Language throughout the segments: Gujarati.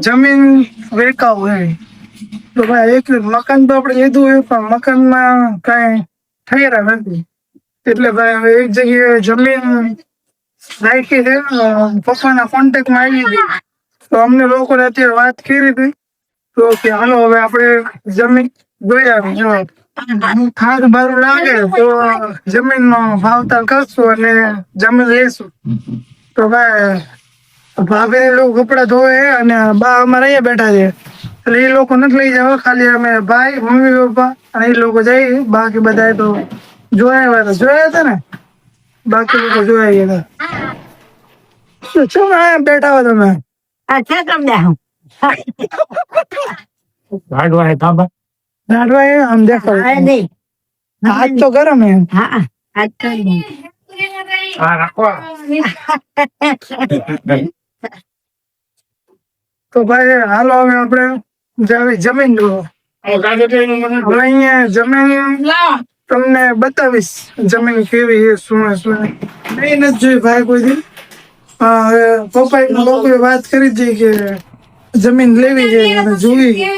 જમીન વેચાવું તો ભાઈ એક મકાન તો આપણે લીધું હોય, પણ મકાનમાં કાંઈ થઈ રહ્યા નથી. એટલે ભાઈ હવે એક જગ્યાએ જમીન રાખી છે પપ્પાના કોન્ટેક્ટમાં આવી હતી તો અમને લોકોને અત્યારે વાત કરી હતી. તો કે હાલો, હવે આપણે જમીન જોઈ આવી. જો બારું લાગે તો જમીનનો ભાવતાલ કરશું અને જમીન લેશું. તો ભાઈ, ભાભી લોકો કપડા ધોવે અને બા અમારે અહીંયા બેઠા છે. એટલે એ લોકો નથી લઈ જાવ, ખાલી અમે ભાઈ, મમ્મી, પપ્પા અને એ લોકો જઈ. બાકી બધા તો જોયા હતા જોયા હતા ને? બાકી લોકો જોયા ગયા હતા બેઠા હો તમે? અચ્છા તમને? હું લાડવા હે તાંબા લાડવા એ આમ દેખો હા નહીં. હાથ તો ગરમ હે હા તો આ ભાઈ હાલો હવે આપણે જાવી જમીન જો હવે અહીંયા જમીન તમને બતાવીશ જમીન કેવી છે શું શું નહીં. નથી જોઈ ભાઈ કોઈ દી. હા, હવે પપ્પાએ લોકોએ વાત કરી હતી કે જમીન લેવી છે અને જોવી છે.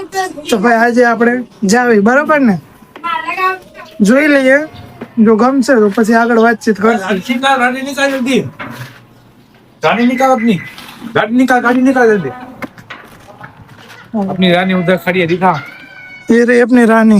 તો ભાઈ આજે આપણે જાવી બરોબર ને જોઈ લઈએ જો ગમશે તો પછી આગળ વાતચીત કરશું निकाल गाड़ी निकाल जल्दी गाड़ी निकाल अपनी गाड़ी निकाल गाड़ी निकाल जल्दी अपनी रानी उधर खड़ी है दिखा ये रही अपनी रानी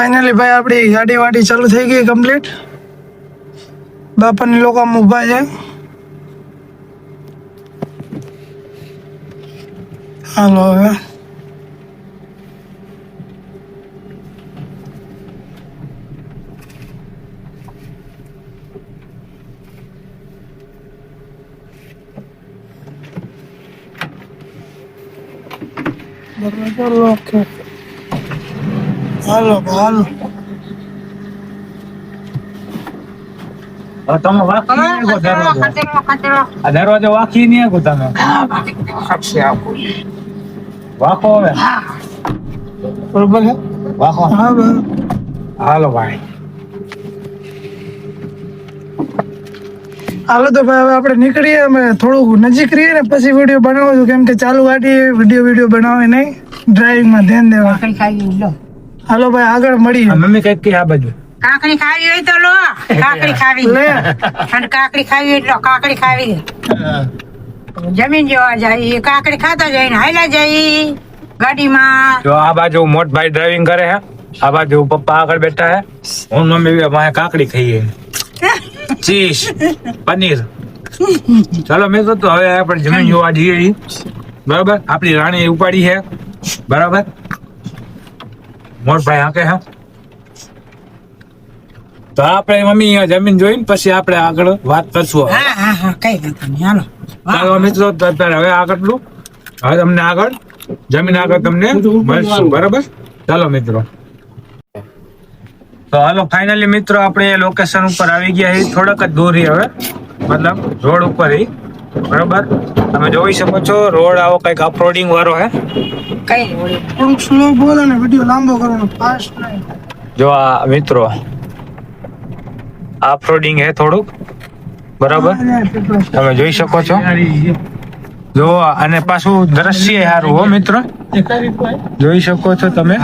ફાઇનલી ભાઈ, આપણી ગાડી વાડી ચાલુ થઈ ગઈ કમ્પ્લીટ બાપાની લોકો આમ ઊભા છે. હાલો હવે. બરાબર ઓકે હાલો હાલો. તમે વાકી દરવાજો. આ વાકી નહીં આખો તમે. વાકો હવે. બરોબર હાલો ભાઈ. હાલો તો ભાઈ હવે આપણે નીકળીએ અમે થોડુંક નજીક રહીએ ને પછી વીડિયો બનાવું છું. કેમ કે ચાલુ ગાડી વીડિયો વીડિયો બનાવે નહીં. ડ્રાઇવિંગમાં ધ્યાન દેવા. ખાવી લો. હાલો ભાઈ આગળ આ મળીએ મમ્મી કંઈક કે આ બાજુ. કાકડી ખાવી હોય તો લો. કાકડી ખાવી. લે. અને કાકડી ખાવી હોય તો કાકડી ખાવી. જમીન જોવા જાય કાકડી ખાતા જાય ને હાલ્યા જાય ગાડીમાં. જો આ બાજુ મોટ ભાઈ ડ્રાઇવિંગ કરે હે. આ બાજુ પપ્પા આગળ બેઠા હે. હું મમ્મી બે માએ કાકડી ખાઈએ. ચીઝ પનીર. ચાલો મિત્રો તો હવે આપણે જમીન જોવા જઈએ. ઈ. બરાબર? આપણી રાણી ઉપાડી છે. બરાબર? મોટભાઈ હાકે હા તો આપણે મમ્મી જમીન જોઈને પછી આપણે આગળ વાત કરશું હા હા હા કઈ વાંધો નહીં હાલો. ચાલો મિત્રો અત્યારે હવે આગળનું હવે તમને આગળ જમીન આગળ તમને મળશું બરાબર? ચાલો મિત્રો. તો હાલો ફાઇનલી મિત્રો આપણે લોકેશન ઉપર આવી ગયા છીએ. થોડાક જ દૂર હવે. મતલબ રોડ ઉપર હી બરાબર? તમે જોઈ શકો છો રોડ આવો કંઈક અપરોડિંગ વાળો હે. કઈ. થોડુંક સ્લો બોલો ને વિડિયો લાંબો કરવાનો ફાસ્ટ નહીં. જો આ મિત્રો અપરોડિંગ હે થોડુંક. બરાબર? તમે જોઈ શકો છો. જો અને પાછું દ્રશ્ય સારું હો મિત્રો. જોઈ શકો છો તમે.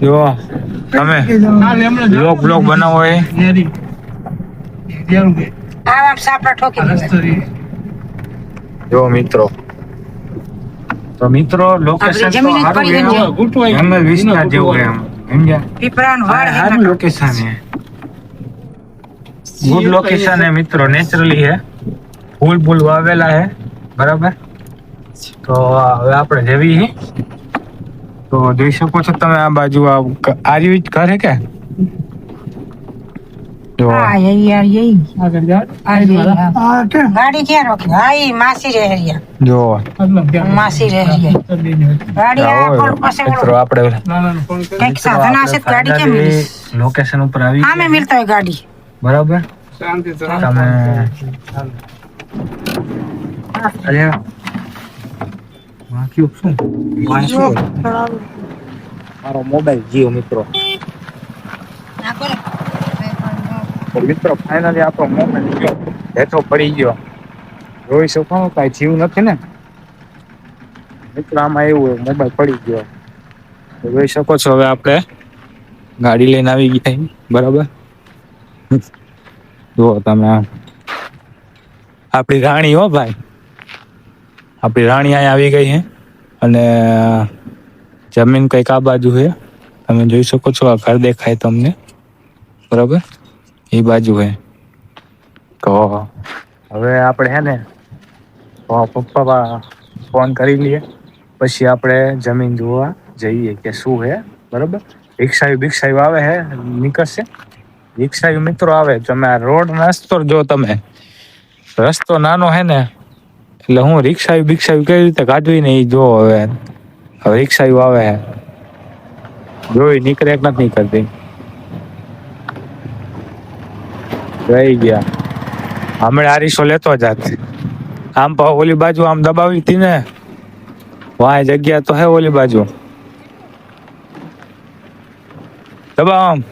જો તમે બ્લોક બ્લોક બનાવો એ. આમ સાપડા ઠોકી. જો મિત્રો. તો મિત્રો લોકેશન તો સારું ગઈ એમ વિસ્તાર જેવું એમ. સમજ્યા? સારું લોકેશન છે ગુડ લોકેશન હે મિત્રો નેચરલી હે. ફૂલ ફૂલ વાવેલા હે. બરાબર? તો હવે આપણે જેવી હી. તો જોઈ શકો છો તમે આ બાજુ આ આ જ ઘર હે કે જો હા, યઈ, યાર, યઈ. આ યઈ, હા. હા કે ગાડી ક્યાં રોકી? હા ઈ માસી રહે રહ્યા જો. માસી રહે રહ્યા ગાડી આ આવો પાસે મિત્રો આપણે કંઈક સાધન હશે ગાડી કેમ લોકેશન ઉપર આવી આમે ગયા. મિલતા હોય ગાડી. બરાબર? તમે અરે શું? મારો મોબાઈલ જીઓ મિત્રો. તો મિત્રો ફાઇનલી આપણો ગયો. હેઠો પડી ગયો. જોઈ શકો કઈ જીવ નથી ને? મિત્રો, આમાં એવું હોય મોબાઈલ પડી ગયો. જોઈ શકો છો હવે આપણે. ગાડી લઈને આવી છીએ. બરાબર? જુઓ તમે આપણી રાણી હો ભાઈ. આપણી રાણી અહીંયા આવી ગઈ છે અને, જમીન કંઈક આ બાજુ છે તમે જોઈ શકો છો, આ ઘર દેખાય તમને. બરાબર? એ બાજુ છે તો હવે આપણે હે ને પપ્પા ફોન કરી લઈએ પછી આપણે જમીન જોવા જઈએ કે શું છે બરાબર? રિક્ષાયું બિક્ષાયું આવે હે, નીકળશે? રિક્ષાયું મિત્રો આવે તમે આ રોડ રસ્તો જો તમે. રસ્તો નાનો હે ને, એટલે હું રિક્ષાયું બિક્ષાયું કઈ રીતે કાઢવી ને એ જો હવે. હવે રિક્ષાયું આવે હે. જોઈ, નીકળે કે નથી નીકળતી? રહી ગયા. હમણાં આરીસો લેતો જાત. આમ ઓલી બાજુ આમ દબાવી હતી ને વાય જગ્યા તો હે ઓલી બાજુ. દબાવ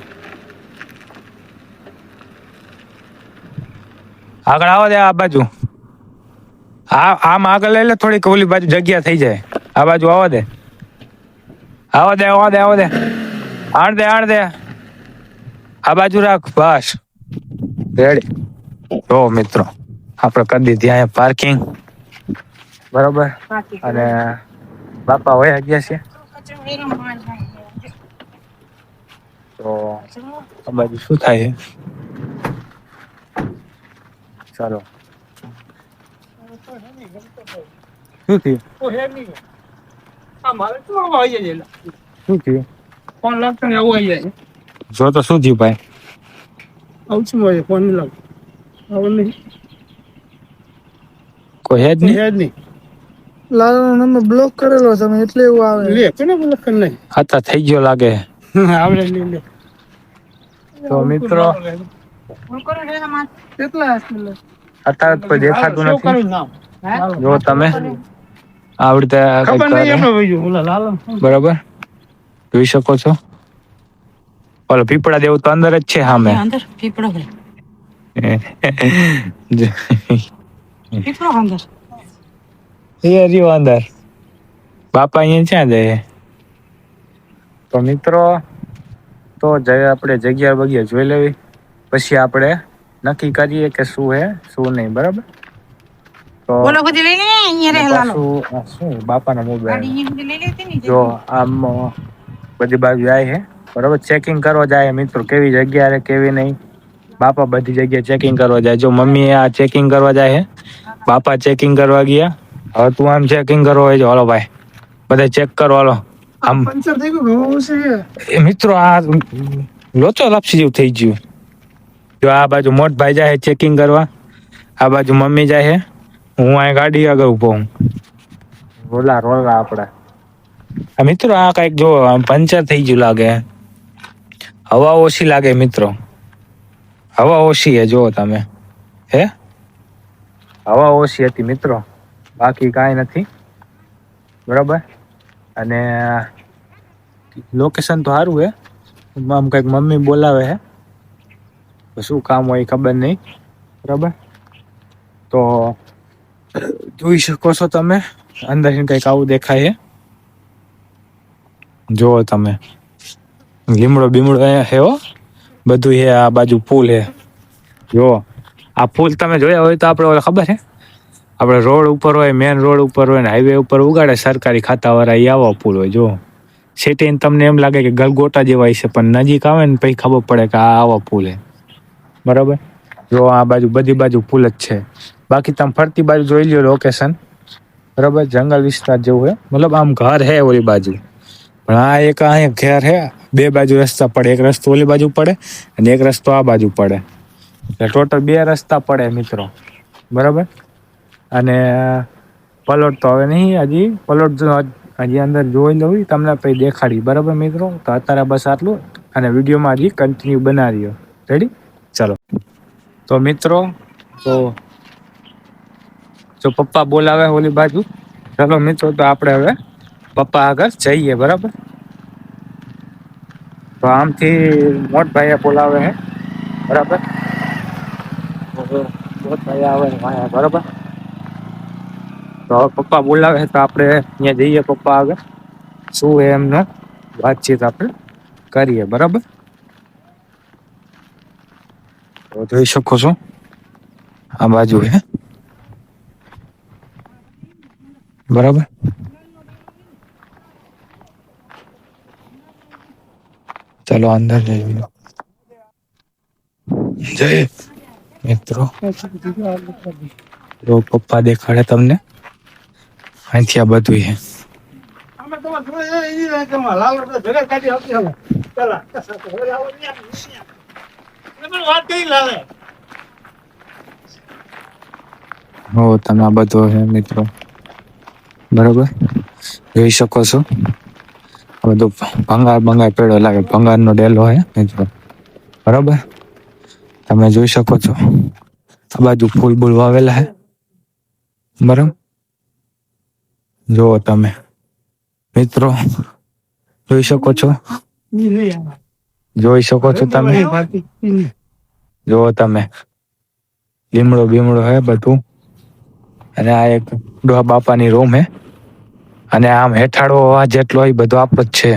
આગળ આવો દે આ બાજુ. આ, આમ આગળ લઈ લે થોડીક, ઓલી બાજુ જગ્યા થઈ જાય. આ બાજુ આવો દે. આવો દે આવો દે આવો દે. આણ દે આણ દે. આ બાજુ રાખ, બસ. રેડી. જો મિત્રો આપણે કરી દીધી અહીંયા પાર્કિંગ બરોબર? અને બાપા વયા ગયા છે? તો આ બાજુ શું થાય ચાલો. શું થયું? શું થયું? જો તો શું થયું ભાઈ? આવું શું હોય ફોન નહીં લાગતો આવું નહીં? કોઈ હે જ નહીં. યાદ નહીં લાલાનો નંબર બ્લોક કરેલો તમે એટલે એવું આવે. લે કોને બોલે કર નહીં હતા થઈ ગયો લાગે. આવડે લે લે. તો મિત્રો કેટલા અત્યારે તો કોઈ દેખાતું નથી. જો તમે. આવડતે ખબર નહીં એમને ભાઈ ઓલા લાલ બરાબર. જોઈ શકો છો. ઓલો પીપળા દેવું તો અંદર જ છે સામે. અંદર. પીપળો પીપળો અંદર. એ રહ્યો અંદર. બાપા અહીંયા ક્યાં જાય? તો મિત્રો તો જય આપણે જગ્યા બગ્યા જોઈ લેવી. પછી આપણે નક્કી કરીએ કે શું હે શું નહીં બરાબર? તો બોલો બધી લઈ લે અહીંયા શું બાપાના મોબાઈલ? જો આમ બધી બાજુ જાય છે બરાબર ચેકિંગ કરવા જાય મિત્રો કેવી જગ્યા રે કેવી નહીં. બાપા બધી જગ્યાએ ચેકિંગ કરવા જાય. જો મમ્મી આ ચેકિંગ કરવા જાય હે? બાપા ચેકિંગ કરવા ગયા. હવે તું આમ ચેકિંગ કરવા હોય હાલો ભાઈ બધા ચેક કરો હાલો. આમ પંચર થઈ ગયું ઘણું છે. એ મિત્રો આ લોચો લાપસી જેવું થઈ ગયું. જો આ બાજુ મોટ ભાઈ જાય ચેકિંગ કરવા. આ બાજુ મમ્મી જાય છે હું અહીં ગાડી આગળ ઊભો હું. રોલા રોલા આપડા. આ મિત્રો આ કંઈક જો આમ પંચર થઈ ગયું લાગે. હવા ઓછી લાગે મિત્રો. હવા ઓછી હે જો તમે. હે? હવા ઓછી હતી મિત્રો. બાકી કાંઈ નથી. બરાબર? અને લોકેશન તો સારું હે. આમ કંઈક મમ્મી બોલાવે હે. શું કામ હોય ખબર નહીં. બરાબર? તો જોઈ શકો છો તમે. અંદર કંઈક આવું દેખાય હે. જુઓ તમે. લીમડો બીમડો છે હો. બધું હે આ બાજુ પુલ હે જો, આ પુલ તમે જોયા હોય તો આપણે ઓલા ખબર હે આપણે રોડ ઉપર હોય મેન રોડ ઉપર હોય ને હાઈવે ઉપર ઉગાડે, સરકારી ખાતાવાળા એ આવો પુલ હોય, જો. સિટી તમને એમ લાગે કે ગલગોટા જેવા છે પણ નજીક આવે ને પછી ખબર પડે કે આ આવો પુલ હે બરાબર? જો, આ બાજુ બધી બાજુ પુલ જ છે. બાકી તમે ફરતી બાજુ જોઈ લો લોકેશન બરાબર? જંગલ વિસ્તાર જેવું હે મતલબ આમ ઘર હે ઓલી બાજુ. પણ આ એક અહીંયા ઘેર હે, બે બાજુ રસ્તા પડે. એક રસ્તો ઓલી બાજુ પડે અને એક રસ્તો આ બાજુ પડે. એટલે ટોટલ બે રસ્તા પડે મિત્રો. બરાબર? અને પલોટ તો હવે નહીં હજી. પલોટ હજી અંદર જોઈ લઉં તમને પછી દેખાડી. બરાબર મિત્રો? તો અત્યારે બસ આટલું અને વિડીયોમાં હજી કન્ટિન્યુ બનાવીએ. રેડી ચાલો. તો મિત્રો, તો જો પપ્પા બોલાવે ઓલી બાજુ. ચાલો મિત્રો, તો આપણે હવે પપ્પા આગળ જઈએ બરાબર તો આમથી મોટભાઈએ બોલાવે છે બરાબર તો મોટભાઈ આવે છે વાંહે, બરાબર તો હવે પપ્પા બોલાવે છે તો આપણે ત્યાં જઈએ પપ્પા આગળ શું છે એમનો વાતચીત આપણે કરીએ બરાબર તો જોઈ શકો છો આ બાજુ છે બરાબર ચાલો અંદર જઈએ. જય મિત્રો તો પપ્પા દેખાડે તમને અહીંથી આ બધું છે હો તમે આ બધું છે મિત્રો. બરોબર? જોઈ શકો છો? બધું ભંગાર ભંગાર પેડો લાગે. ભંગારનો ડેલો હે મિત્રો બરાબર? તમે જોઈ શકો છો. આ બાજુ ફૂલ બૂલ વાવેલા હે. બરાબર? જુઓ તમે. મિત્રો, જોઈ શકો છો? જોઈ શકો છો તમે. જુઓ તમે. લીમડો બીમડો હે બધું. અને આ એક ડોહા બાપાની રૂમ હે. અને આમ હેઠાળો આ જેટલો હોય બધો આપણો જ છે.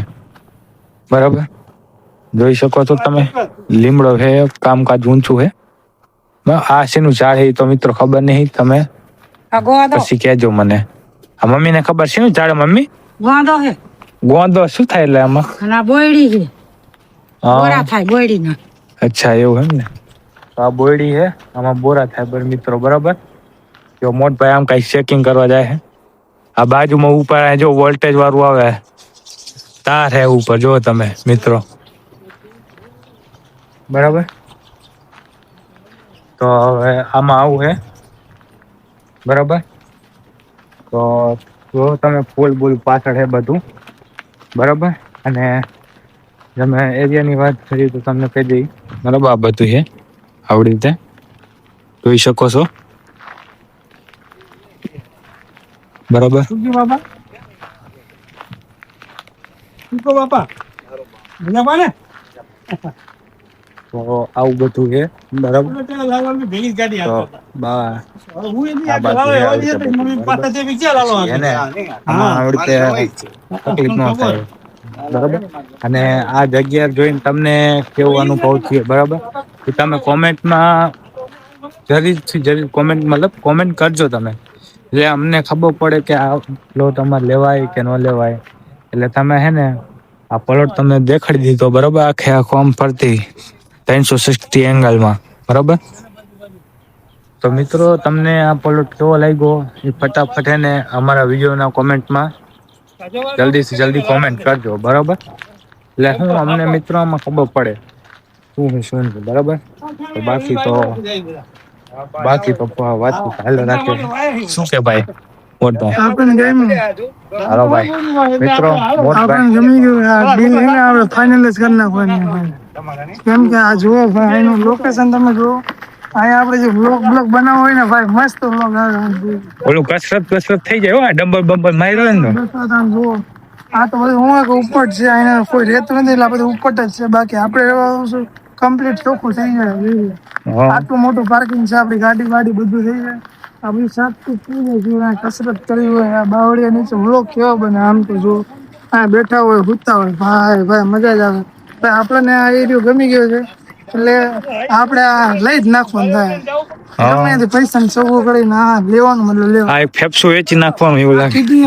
બરાબર? જોઈ શકો છો તમે? લીમડો હે કામકાજ ઊંચું હે આ શેનું ઝાડ હે તો મિત્રો ખબર નહીં તમે પછી કહેજો મને. આ મમ્મીને ખબર છે શું ઝાડ મમ્મી? ગોંદો છે. ગોંદો શું થાય એટલે આમાં? ના બોયડી છે. બોરા થાય બોયડી ના અચ્છા એવું એમ ને? તો આ બોયડી છે આમાં બોરા થાય બર મિત્રો બરાબર? જો મોટભાઈ આમ કઈ ચેકિંગ કરવા જાય છે આ બાજુમાં ઉપર જો વોલ્ટેજ વાળું આવે, તાર હે ઉપર, જો તમે, મિત્રો. બરાબર? તો હવે આમાં આવું હે. બરાબર? તો જો તમે ફૂલ બૂલ પાછળ હે બધું. બરાબર? અને તમે એરિયાની વાત કરી તો તમને કહી દઈ. બરાબર, આ બધું છે આવડી રીતે. જોઈ શકો છો. બરાબર. શું બાપા? શું બાપા? મજામાં ને? તો આવું બધું છે. બરાબર. બરાબર. અને આ જગ્યા જોઈને તમને કેવો અનુભવ થયો? બરાબર. તો તમે કોમેન્ટમાં જરૂરથી જરૂર કોમેન્ટ મતલબ કોમેન્ટ કરજો તમે. એટલે અમને ખબર પડે કે આ પ્લોટ અમારે લેવાય કે ન લેવાય. એટલે તમે હે ને, આ પ્લોટ તમને દેખાડી દીધો, બરાબર? આખે આખો આમ ફરતી ત્રણસો સિક્સટી એંગલમાં. બરોબર? તો મિત્રો, તમને આ પ્લોટ કેવો લાગ્યો? એ ફટાફટ હે ને અમારા વિડીયોના કોમેન્ટમાં જલ્દીથી જલ્દી કોમેન્ટ કરજો, બરોબર? એટલે હું અમને મિત્રો આમાં ખબર પડે. શું શું બરાબર? બાકી તો બાકી પપ્પા વાત હાલો રાખે. શું કે ભાઈ? મોટભાઈ આપણને ગમ્યું હાલો ભાઈ. મિત્રો મોટભાઈ ગમી ગયું આ બિલ છે ને આપણે ફાઇનલ જ કરી નાખવાની કેમ કે આ જુઓ ભાઈ એનું લોકેશન તમે જુઓ. અહીંયા આપણે જે બ્લોક બ્લોક બનાવો હોય ને ભાઈ મસ્ત બ્લોક આવે. ઓલું કસરત કસરત થઈ જાય હો આ ડમ્બલ બંબલ માર્યો હોય ને જુઓ. આ તો બધું હું ઉપર છે અહીંયા કોઈ રહેતું નથી એટલે આ બધું ઉપર જ છે. બાકી આપણે રહેવાનું કમ્પ્લીટ ચોખ્ખું થઈ જાય. આટલું મોટું પાર્કિંગ છે આપણી ગાડી વાડી બધું થઈ જાય. આ બધું સાચું પૂરું જોયું કસરત કરી હોય આ બાવળિયા નીચે વ્લોગ કેવો બને આમ તો જો. આ બેઠા હોય હુતા હોય ભાઈ ભાઈ મજા જ આવે. આપણને આ એરિયો ગમી ગયો છે એટલે આપણે આ લઈ જ નાખવાનું થાય. ગમે તે પૈસા ને સૌ કરીને આ લેવાનું મતલબ લેવાનું. આ ફેફસું વેચી નાખવાનું એવું લાગે. કીધી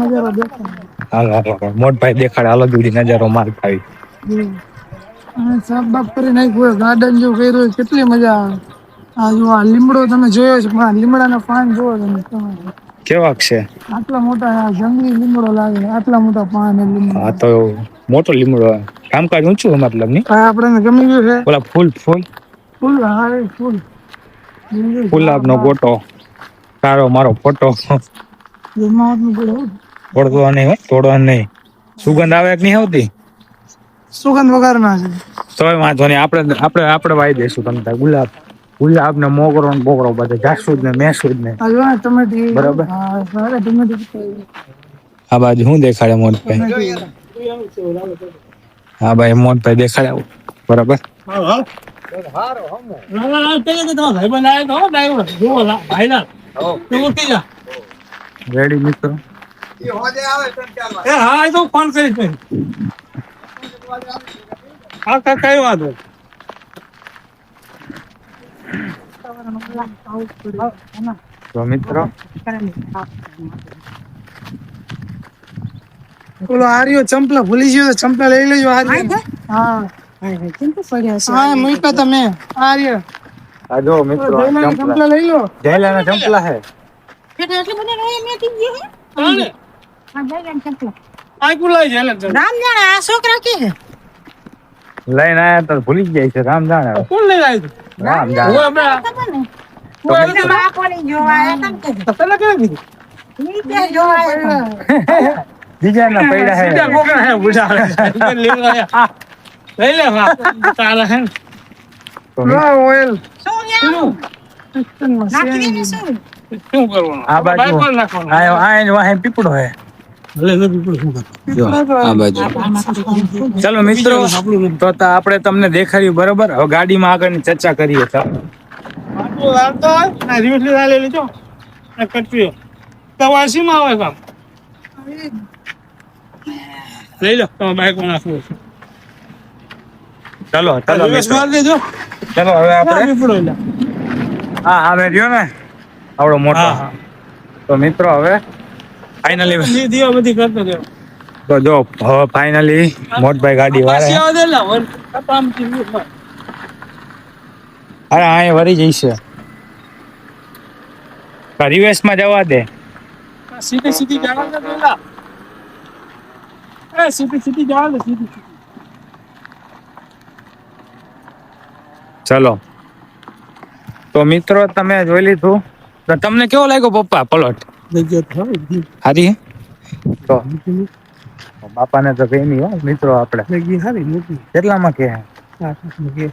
નજારો દેખાય. હાલો હાલો. મોટભાઈ દેખાડે હાલો દૂડી નજારો માર ખાવી. સાફ બાફ કરી નાખ્યું ગાર્ડન જેવું કર્યું કેટલી મજા આવે. આ જો આ લીમડો તમે જોયો છે પણ લીમડાના પાન જોવો તમે. કેવાક છે? આટલા મોટા જંગલી લીમડો લાગે આટલા મોટા પાન લીમડો. આ તો મોટો લીમડો કામકાજ ઊંચું મતલબની? આ આપણને ગમી ગયું છે. ઓલા ફૂલ ફૂલ? ફૂલ હા એ ફૂલ. ગુલાબનો ગોટો તારો મારો ફોટો. જમાવટનું બધું હોય. નહીં તોડવા નહીં સુગંધ આવે કે નહીં આવતી સુગંધ વગરના છે તોય વાંધો નહીં આપણે આપણે આપણે વાઈ દઈશું તમે તાર ગુલાબ ગુલાબ ને મોગરો ને બોગરો બધા જાસૂદ ને મેસૂદ ને બરાબર. આ બાજુ શું દેખાડે મોટભાઈ હા ભાઈ મોટભાઈ દેખાડે બરાબર. ના, ના, ના. રેડી મિત્રો એ હા, એ તો ફોન કરીશ પછી. હા, કા- કઈ વાંધો નહીં. તો મિત્રો ઓલો આર્યો ચંપલા ભૂલી ગયો તો ચંપલા લઈ લેજો આર્ય હા હા મૂક્યા તમે આર્ય આ જો મિત્રો આ જયલાના ચંપલા ચંપલા લઈ લો જયલાના ચંપલા હે એટલે એટલું બધું નહીં મેં કીધું હે. રામ જાણે આ છોકરા કે લઈને આયા તો ભૂલી જાય છે રામ જાણે. કોણ લઈને આવ્યું રામ તો જોવા તને કેમ કીધું? જોવા હતા. પૈડા હે બીજા કોકના હે, બુઢા લેવા લઈ લે. તારા હે ને. તો મિત્રો, વાહ ઓઇલ શું નાખી શું? શું કરવાનું? આ બાજુ બાઈક પર નાખવાનું. આ આ વાહે પીપળો હે ચલો મિત્રો તો આપણે તમને દેખાડ્યું બરોબર? હવે ગાડીમાં આગળની ચર્ચા કરીએ લઈ લો તમે નાખવું. ચલો ચલો. ચલો હવે આપણે હા હા મેં રહ્યો ને આવડો મોટો. તો મિત્રો હવે ફાઇનલી દીવા બધી કરતો ગયો તો જો હવે ફાઇનલી મોટભાઈ ગાડી વાળે. અરે અહીંયા વરી જઈશે રિવેશમાં જવા દે સીધી સીધી જવા દે પેલા. એ સીધી સીધી જવા દે, સીધી સીધી. ચલો તો મિત્રો તમે જોઈ લીધું તો તમને કેવો લાગ્યો પપ્પા પલોટ. હારી હે? તો બાપાને તો કઈ નહીં હો મિત્રો આપણે જગ્યા સારી મોટી. કેટલામાં કે આ સાસમાં કે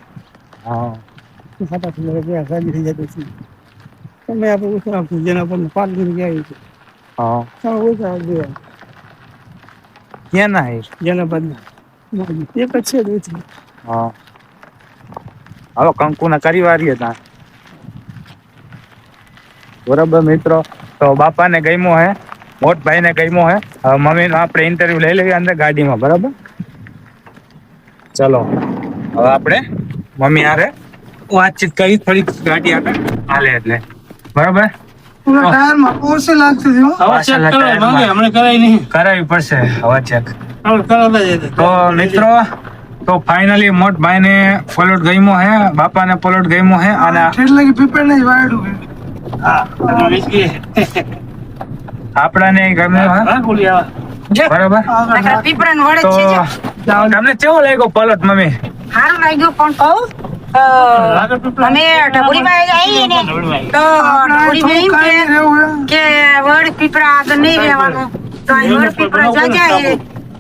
હા ખાતા પીતા ગયા ખાલી થઈ જતો છે. તમે આપણે ઓછા આપશું, જેના પર પાંચ મિનિટ ગયા છે. હા તમે ઓછા આપજો. ક્યાં ના હે જેના પર એક જ છે જ ઓછી. હા હાલો કંકુના કરી વારીએ ત્યાં બરોબર મિત્રો તો બાપાને ગમ્યો હે મોટ ભાઈને ગમ્યો હે મમ્મી મમ્મીનો આપણે ઇન્ટરવ્યુ લઈ લઈએ અંદર ગાડીમાં બરાબર ચલો હવે આપણે મમ્મી આરે વાતચીત કરી થોડી ગાડી આગળ હાલે એટલે બરાબર. કરાવી પડશે હવે ચેક. તો મિત્રો તો ફાઇનલી પલોટ ગમ્યો હે બાપાને પલોટ ગમ્યો હે અને પીપળ નહીં વાયડું છે. હા, તમે વીસકી. આપણાને આવે. બરાબર? પીપળાને જ. છે. તમને કેવો લાગ્યો પલટ મમ્મી? સારું લાગ્યું પણ. કહું અમે ઢબુડીમાં આવીએ ને. તો ઢબુડીમાં કે હે. વડ પીપળા આગળ નહીં રહેવાનું. તો અહીં વડ પીપળા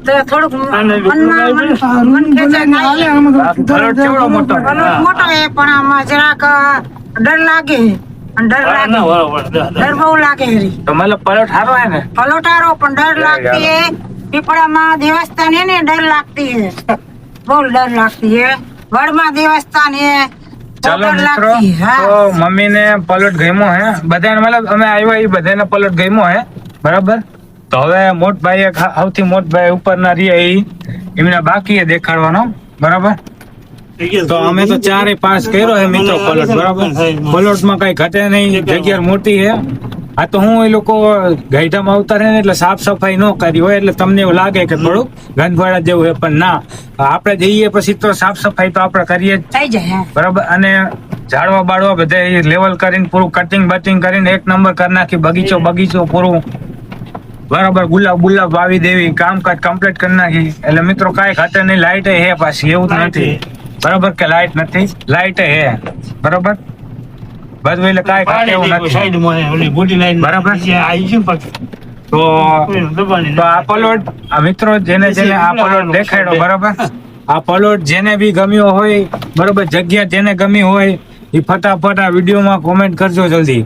તો થોડુંક મનમાં મન- આ ખેંચાય આ મોટો. પણ આમાં જરાક ડર લાગે. ડર લાગે. ડર બહુ લાગે હરી તો મતલબ પલોટ હારો હે ને? પલોટારો પણ ડર લાગતી હે. પીપળામાં દેવસ્થાન હે ને ડર લાગતી હે. બહુ ડર લાગતી હે. વડમાં દેવસ્થાન હે. ચાલો મિત્રો તો મમ્મી ને પલોટ ગમ્યો હે. બધાને મતલબ અમે આવ્યા એ બધાને પલોટ ગમ્યો હે. બરાબર? તો હવે મોટભાઈ ભાઈ સૌથી મોટભાઈ ઉપરના રહ્યા ઈ. એમના બાકી દેખાડવાનો. બરાબર? તો અમે તો ચારે પાસ કર્યો હે મિત્રો પલોટ બરાબર? પલોટમાં કઈ ઘટે નહીં જગ્યા મોટી હે. આ તો હું એ લોકો ગાઈડામાં આવતા રહે ને એટલે સાફ સફાઈ ન કરી હોય એટલે તમને એવું લાગે કે થોડું ગંદવાડા જેવું હે પણ ના. આપણે જઈએ પછી તો સાફ સફાઈ તો આપણે કરીએ જ. થઈ જાય હા. બરાબર? અને ઝાડવા બાળવા બધા લેવલ કરીને પૂરું કટિંગ બટિંગ કરીને એક નંબર કરી નાખી બગીચો બગીચો પૂરું. બરાબર? ગુલાબ ગુલાબ વાવી દેવી કામકાજ કમ્પ્લીટ કરી નાખી. એટલે મિત્રો કાંઈ ખાતે નહીં લાઇટ હે પાછી એવું તો નથી. બરાબર કે લાઈટ નથી? લાઈટ હે બરોબર? બધું એટલે કાંઈ ખાતે એવું નથી. સાઈડમાં ઓલી બોડી લાઈન બરાબર. આવી છે પાછું. તો તો આ પલોટ આ મિત્રો જેને જેને આ પલોટ દેખાડ્યો બરાબર? આ પલોટ જેને બી ગમ્યો હોય બરોબર જગ્યા જેને ગમી હોય એ ફટાફટ આ વિડીયોમાં કોમેન્ટ કરજો જલ્દી.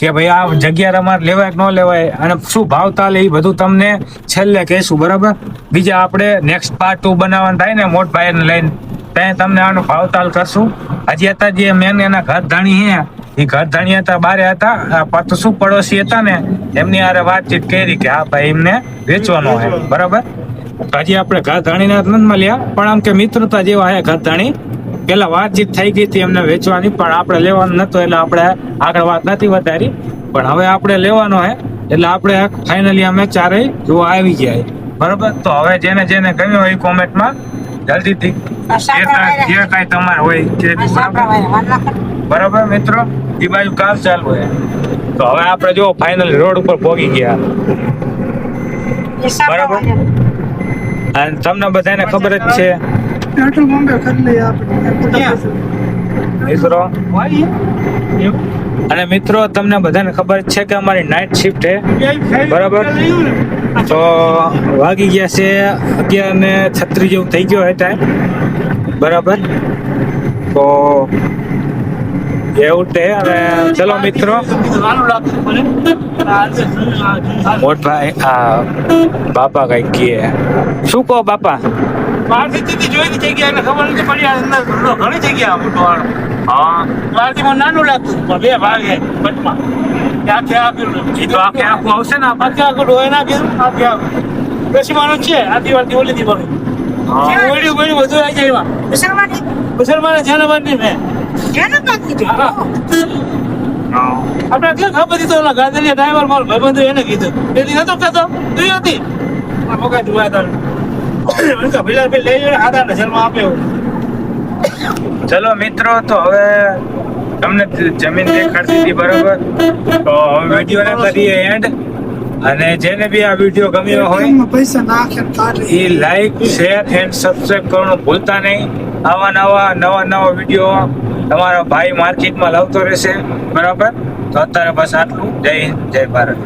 કે ભાઈ આ જગ્યા તમારે લેવાય કે ન લેવાય અને શું ભાવ તાલે એ બધું તમને છેલ્લે કહેશું બરાબર? બીજા આપણે નેક્સ્ટ પાર્ટ ટુ બનાવવાનું થાય ને મોટભાઈને લઈને ત્યાં તમને આનો ભાવતાલ કરશું. હજી હતા જે મેન એના ઘર ધાણી હે એ ઘર ધાણી હતા બારે હતા. પતસુ પડોશી હતા ને એમની હારે વાતચીત કરી કે હા ભાઈ એમને વેચવાનો હે. બરાબર? હજી આપણે ઘર ધાણીને નથી મળ્યા. પણ આમ કે મિત્રતા જેવા હે ઘર ધાણી. પેલા વાતચીત થઈ ગઈ હતી એમને વેચવાની પણ આપણે લેવાનું નતો એટલે આપણે આગળ વાત નથી વધારી. પણ હવે આપણે લેવાનો હે એટલે આપણે ફાઇનલી અમે ચારેય જોવા આવી ગયા. બરાબર? તો હવે જેને જેને ગમ્યો હોય કોમેન્ટમાં જલ્દીથી. જે કાંઈ- તમારે હોય તે બરાબર. મિત્રો? એ બાજુ કામ ચાલુ છે તો હવે આપણે જો ફાઇનલ રોડ ઉપર પહોંચી ગયા. બરાબર. અને તમને બધાને ખબર જ છે. મિત્રો? અને મિત્રો તમને બધાને ખબર જ છે કે અમારી નાઇટ શિફ્ટ છે. બરાબર. તો વાગી ગયા છે અગિયાર ને છત્રીસ જેવું થઈ ગયો હે ટાઈમ બરાબર? તો એવું તે. અને ચલો મિત્રો. મોટભાઈ આ બાપા કઈ કહે શું કહો બાપા? દીદી જોઈ જગ્યા એને ખબર નથી પડી. ઘણી જગ્યા હા. મને નાનું લાગતું બે ભાગે. ત્યાં આપેલું? આખે આખું આવશે ને? આખે આખું ડોય કીધું આખે આખું માનું છે આ દિવાળી. બધું આવી જાય મુસલમાની મેં. કીધું. આપણે ક્યાં ખબર હતી તો ઓલા ગાંધીલિયા ડ્રાઈવર મારો ભાઈબંધો એને કીધું. એની નતો કહેતો. તું હતી. મોકા જોવા તારે ભીલા ભાઈ લઈ આધાર ને જન્મ આપ્યો ચલો મિત્રો તો હવે તમને જમીન દેખાડતી હતી બરોબર? તો હવે વીડિયો ને કરીએ એન્ડ અને જેને બી આ વીડિયો ગમ્યો હોય પૈસા નાખે એ લાઈક શેર એન્ડ સબસ્ક્રાઇબ કરવાનું ભૂલતા નહીં. આવા નવા નવા નવા વીડિયો તમારો ભાઈ માર્કેટમાં લાવતો રહેશે. બરાબર? તો અત્યારે બસ આટલું. જય હિન્દ જય ભારત.